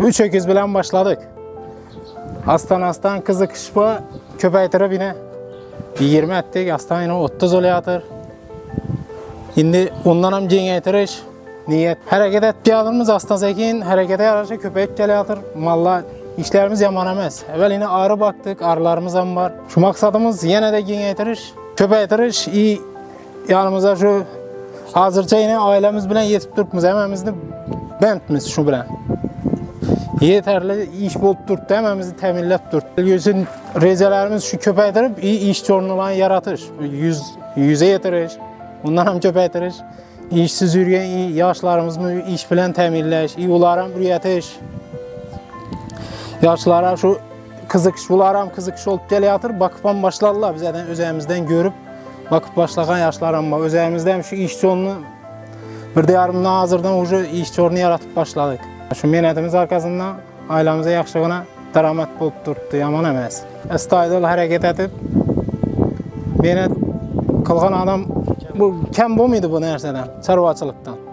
Üç öküz bilen başladık. Astan astan kızı kışpa köpeytirip yine 20 ettik. Astan yine 30 oluyordur. Şimdi ondan hem cengeytiriş niyet. Hareket ettiğimiz aslan zekin harekete yaraşa köpek geliyordur. Malla işlerimiz yaman emez. Evvel yine arı baktık, arılarımız hem var. Şu maksadımız yine de cengeytiriş, köpeytiriş, iyi yanımıza şu hazırca yine ailemiz bilen yetip durmamız, hemimizni bentmiz şu bilen. Yeterli iş bulup durdu, hemimizi temillep durdu. Yüzün rezelerimiz şu köpeytirip iyi iş çoğunluğunu yaratır. Yüz, yüze yetiriş, bundan hem köpeytiriş. İşsiz yürüyen iyi yaşlarımız mı iş bilen temilleş, iyi ularım üretiş. Yaşlara şu kızıkış, bularam kızıkış olup geliyordur, bakıp başlarlar bizden, özəmizdən görüp bakıp başlayan yaşlarım var. Özəmizdən şu iş çoğunluğu bir de yarımdan hazırdan ucu iş çoğunluğu yaratıp başladık. Şu menetimiz arkasından ailemize yaxşılığına daramat bulup durdu, yaman emez. Estaydıl hareket edip menet kılgan adam bu kem bu muydu bu nerseden? Çarvaçılıktan.